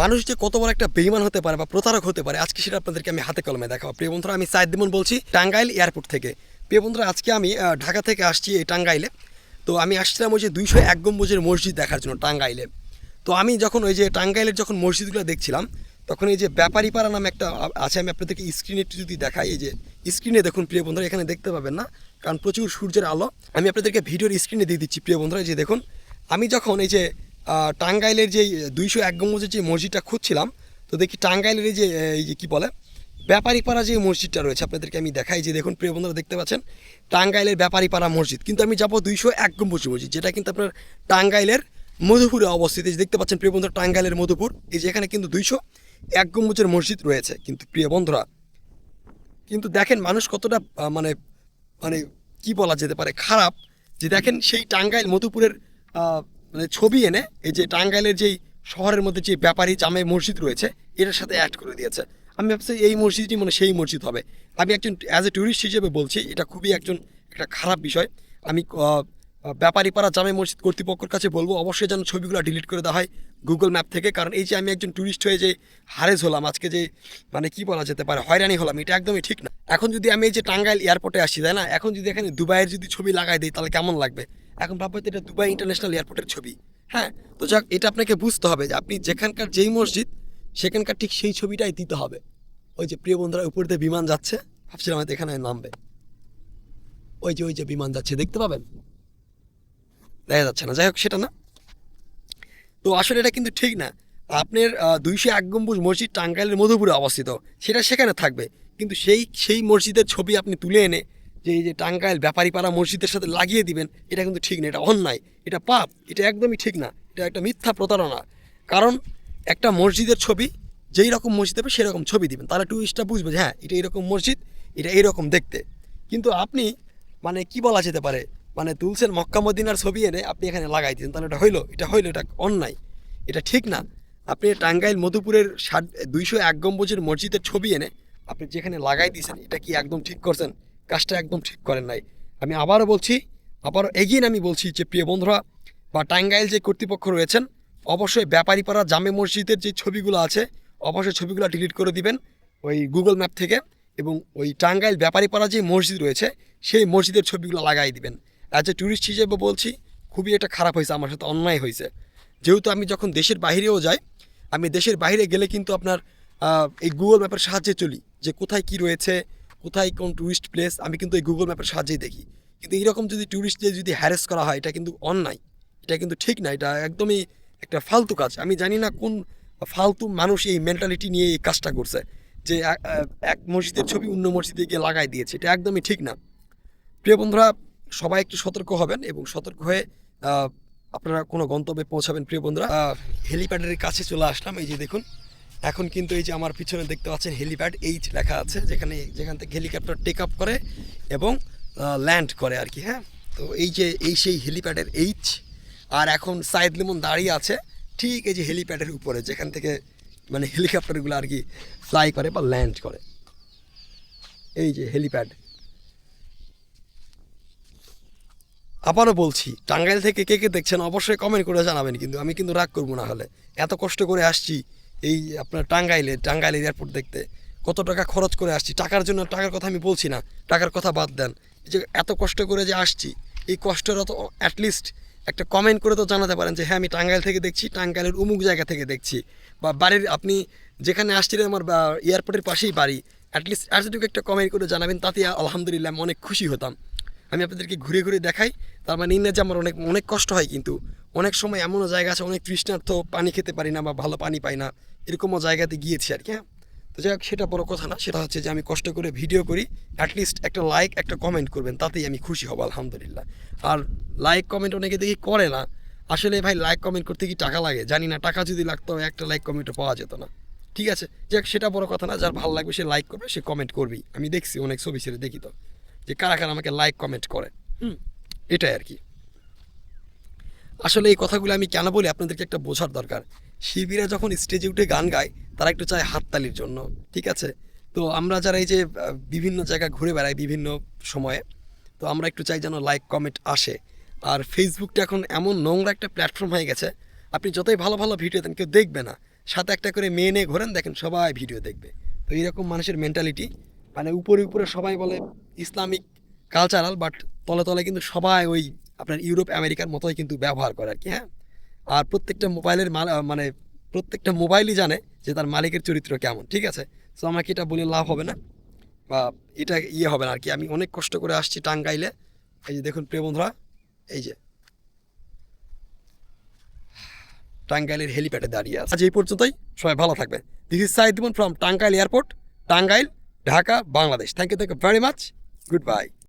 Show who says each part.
Speaker 1: মানুষ যে কত বড় একটা বেইমান হতে পারে বা প্রতারক হতে পারে, আজকে সেটা আপনাদেরকে আমি হাতে কলমে দেখাবো। প্রিয় বন্ধুরা, আমি সাইদ দিমন বলছি টাঙ্গাইল এয়ারপোর্ট থেকে। প্রিয় বন্ধুরা, আজকে আমি ঢাকা থেকে আসছি এই টাঙ্গাইলে। তো আমি আসছিলাম ওই যে দুইশো এক গম্বুজের মসজিদ দেখার জন্য টাঙ্গাইলে। তো আমি যখন ওই যে টাঙ্গাইলের যখন মসজিদগুলো দেখছিলাম, তখন এই যে ব্যাপারীপাড়া নামে একটা আছে, আমি আপনাদেরকে স্ক্রিনে একটু যদি দেখাই, এই যে স্ক্রিনে দেখুন প্রিয় বন্ধুরা, এখানে দেখতে পাবেন না, কারণ প্রচুর সূর্যের আলো। আমি আপনাদেরকে ভিডিওর স্ক্রিনে দিয়ে দিচ্ছি, প্রিয় বন্ধুরা যে দেখুন। আমি যখন এই যে টাঙ্গাইলের যে দুইশো এক গম্বুজের যে মসজিদটা খুঁজছিলাম, তো দেখি টাঙ্গাইলের যে এই কী বলে, ব্যাপারীপাড়া যে মসজিদটা রয়েছে, আপনাদেরকে আমি দেখাই যে দেখুন, প্রিয় বন্ধুরা দেখতে পাচ্ছেন, টাঙ্গাইলের ব্যাপারীপাড়া মসজিদ। কিন্তু আমি যাব দুইশো এক গম্বুজ মসজিদ, যেটা কিন্তু আপনার টাঙ্গাইলের মধুপুরে অবস্থিত। দেখতে পাচ্ছেন, প্রিয় বন্ধুরা, টাঙ্গাইলের মধুপুর, এই যে এখানে কিন্তু দুইশো এক গম্বুজের মসজিদ রয়েছে। কিন্তু প্রিয় বন্ধুরা, কিন্তু দেখেন মানুষ কতটা মানে মানে কি বলা যেতে পারে, খারাপ যে দেখেন সেই টাঙ্গাইল মধুপুরের মানে ছবি এনে এই যে টাঙ্গাইলের যেই শহরের মধ্যে যে ব্যাপারী জামে মসজিদ রয়েছে এটার সাথে অ্যাড করে দিয়েছে। আমি ভাবছি এই মসজিদটি মানে সেই মসজিদ হবে। আমি একজন অ্যাজ এ ট্যুরিস্ট হিসেবে বলছি এটা খুবই একজন একটা খারাপ বিষয়। আমি আহ, ব্যাপারীপাড়া জামে মসজিদ কর্তৃপক্ষের কাছে বলব অবশ্যই যেন ছবিগুলো ডিলিট করে দেওয়া হয় গুগল ম্যাপ থেকে। কারণ এই যে আমি একজন ট্যুরিস্ট হয়ে যে হারেজ হলাম আজকে যে মানে কি বলা যেতে পারে হয়রানি হলাম এটা একদমই ঠিক না। এখন যদি আমি এই যে টাঙ্গাইল এয়ারপোর্টে আসি তাই না? এখন যদি এখানে দুবাইয়ের যদি ছবি লাগাই দিই তাহলে কেমন লাগবে? এখন ভাববো এটা দুবাই ইন্টারন্যাশনাল এয়ারপোর্টের ছবি। হ্যাঁ তো যাক, এটা আপনাকে বুঝতে হবে যে আপনি যেখানকার যেই মসজিদ, সেখানকার ঠিক সেই ছবিটাই দিতে হবে। ওই যে প্রিয় বন্ধুরা, উপর দিয়ে বিমান যাচ্ছে। ভাবছিলাম হয়তো এখানে নামবে। ওই যে ওই যে বিমান যাচ্ছে, দেখতে পাবেন? দেখা যাচ্ছে না। যাই হোক, সেটা না। তো আসলে এটা কিন্তু ঠিক না। আপনার দুইশো এক গম্বুজ মসজিদ টাঙ্গাইলের মধুপুরে অবস্থিত। সেটা সেখানে থাকবে। কিন্তু সেই সেই মসজিদের ছবি আপনি তুলে এনে যে এই যে টাঙ্গাইল ব্যাপারীপাড়া মসজিদের সাথে লাগিয়ে দিবেন, এটা কিন্তু ঠিক না, এটা অন্যায়, এটা পাপ, এটা একদমই ঠিক না, এটা একটা মিথ্যা প্রতারণা। কারণ একটা মসজিদের ছবি, যেই রকম মসজিদ হবে সেরকম ছবি দিবেন। তাহলে টুরিস্টটা বুঝবে যে হ্যাঁ এটা এরকম মসজিদ, এটা এইরকম দেখতে। কিন্তু আপনি মানে কি বলা যেতে পারে মানে তুলছেন মক্কা মদিনার ছবি এনে আপনি এখানে লাগাই দিয়েছেন, তাহলে এটা হইল এটা হইল, এটা অন্যায়, এটা ঠিক না। আপনি টাঙ্গাইল মধুপুরের ষাট দুইশো এক গম্বুজের মসজিদের ছবি এনে আপনি যেখানে লাগাই দিয়েছেন, এটা কি একদম ঠিক করছেন? কাজটা একদম ঠিক করেন নাই। আমি আবারও বলছি, আবারও এগিয়ে আমি বলছি যে, প্রিয় বন্ধুরা, বা টাঙ্গাইল যে কর্তৃপক্ষ রয়েছেন, অবশ্যই ব্যাপারীপাড়া জামে মসজিদের যে ছবিগুলো আছে, অবশ্যই ছবিগুলো ডিলিট করে দিবেন ওই গুগল ম্যাপ থেকে এবং ওই টাঙ্গাইল ব্যাপারীপাড়া যে মসজিদ রয়েছে, সেই মসজিদের ছবিগুলো লাগাই দিবেন। অ্যাজ এ ট্যুরিস্ট হিসেবে বলছি, খুবই এটা খারাপ হয়েছে, আমার সাথে অন্যায় হয়েছে। যেহেতু আমি যখন দেশের বাইরেও যাই, আমি দেশের বাইরে গেলে কিন্তু আপনার এই গুগল ম্যাপের সাহায্যে চলি যে কোথায় কি রয়েছে কোথায় কোন ট্যুরিস্ট প্লেস আমি কিন্তু এই গুগল ম্যাপের সাহায্যেই দেখি। কিন্তু এইরকম যদি ট্যুরিস্টদের যদি হ্যারেস করা হয়, এটা কিন্তু অন্যায়। এটা কিন্তু ঠিক না, এটা একদমই একটা ফালতু কাজ। আমি জানি না কোন ফালতু মানুষ এই মেন্টালিটি নিয়ে এই কাজটা করছে, যে এক মসজিদের ছবি অন্য মসজিদে গিয়ে লাগাই দিয়েছে। এটা একদমই ঠিক না। প্রিয় বন্ধুরা, সবাই একটু সতর্ক হবেন এবং সতর্ক হয়ে আপনারা কোনো গন্তব্যে পৌঁছাবেন। প্রিয় বন্ধুরা হেলিপ্যাডের কাছে চলে আসলাম। এই যে দেখুন এখন কিন্তু এই যে আমার পিছনে দেখতে পাচ্ছেন হেলিপ্যাড এইচ লেখা আছে, যেখানে, যেখান থেকে হেলিকপ্টার টেক আপ করে এবং ল্যান্ড করে আর কি হ্যাঁ? তো এই যে, এই সেই হেলিপ্যাডের এইচ, আর এখন সাইদ লিমন দাঁড়িয়ে আছে, ঠিক এই যে হেলিপ্যাডের উপরে, যেখান থেকে মানে হেলিকপ্টারগুলো আর কি ফ্লাই করে বা ল্যান্ড করে। এই যে হেলিপ্যাড আবারও বলছি, টাঙ্গাইল থেকে কে কে দেখছেন অবশ্যই কমেন্ট করে জানাবেন, কিন্তু আমি কিন্তু রাগ করব না হলে। এত কষ্ট করে আসছি এই আপনার টাঙ্গাইলে টাঙ্গাইল এয়ারপোর্ট দেখতে। কত টাকা খরচ করে আসছি? টাকার জন্য টাকার কথা আমি বলছি না। টাকার কথা বাদ দেন। এই যে এত কষ্ট করে যে আসছি, এই কষ্টের তো অ্যাটলিস্ট একটা কমেন্ট করে তো জানাতে পারেন যে হ্যাঁ আমি টাঙ্গাইল থেকে দেখছি, টাঙ্গাইলের অমুক জায়গা থেকে দেখছি। বা বাড়ির আপনি যেখানে আসছিলেন আমার এয়ারপোর্টের পাশেই বাড়ি অ্যাটলিস্ট এতটুকু একটা কমেন্ট করে জানাবেন তাতে আলহামদুলিল্লাহ আমি অনেক খুশি হতাম। আমি আপনাদেরকে ঘুরে ঘুরে দেখাই। তার মানে এই যে আমার অনেক অনেক কষ্ট হয় কিন্তু। অনেক সময় এমনও জায়গা আছে, অনেক তৃষ্ণার্থ পানি খেতে পারি না বা ভালো পানি পাই না, এরকমও জায়গাতে গিয়েছি আর কি হ্যাঁ? তো যাই হোক, সেটা বড় কথা না, সেটা হচ্ছে যে আমি কষ্ট করে ভিডিও করি অ্যাটলিস্ট একটা লাইক একটা কমেন্ট করবেন, তাতেই আমি খুশি হব, আলহামদুলিল্লাহ। আর লাইক কমেন্ট অনেকে দেখি করে না, আসলে ভাই লাইক কমেন্ট করতে কি টাকা লাগে? জানি না, টাকা যদি লাগতো, একটা লাইক কমেন্টও পাওয়া যেত না। ঠিক আছে যাক সেটা বড় কথা না, যার ভালো লাগবে সে লাইক করবে, সে কমেন্ট করবেই। আমি দেখছি, অনেক ছবি ছেড়ে দেখি তো, যে কারা কারা আমাকে লাইক কমেন্ট করে। হুম, এটাই আর কি। আসলে এই কথাগুলো আমি কেন বলি? আপনাদেরকে একটা বোঝার দরকার। শিল্পীরা যখন স্টেজে উঠে গান গায়, তারা একটু চায় হাততালির জন্য, ঠিক আছে? তো আমরা যারা এই যে বিভিন্ন জায়গা ঘুরে বেড়াই বিভিন্ন সময়ে, তো আমরা একটু চাই যেন লাইক কমেন্ট আসে। আর ফেসবুকটা এখন এমন নোংরা একটা প্ল্যাটফর্ম হয়ে গেছে, আপনি যতই ভালো ভালো ভিডিও দেন, কেউ দেখবে না। সাথে একটা করে মেয়ে নিয়ে ঘোরেন, দেখেন সবাই ভিডিও দেখবে। তো এইরকম মানুষের মেন্টালিটি মানে উপরে উপরে সবাই বলে ইসলামিক কালচারাল বাট তলে তলে কিন্তু সবাই ওই আপনার ইউরোপ, আমেরিকার মতোই কিন্তু ব্যবহার করে আর কি হ্যাঁ? আর প্রত্যেকটা মোবাইলের মানে প্রত্যেকটা মোবাইলই জানে যে তার মালিকের চরিত্র কেমন, ঠিক আছে? তো আমাকে এটা বলে লাভ হবে না? বা এটা ইয়ে হবে না আর কি আমি অনেক কষ্ট করে আসছি টাঙ্গাইলে। এই যে দেখুন প্রিয় বন্ধুরা, এই যে। টাঙ্গাইলের হেলিপ্যাডে দাঁড়িয়ে আছে। আজ এই পর্যন্তই। সবাই ভালো থাকবে this is Saeed from Tangail airport, Tangail, Dhaka, Bangladesh. Thank you thank you very much good bye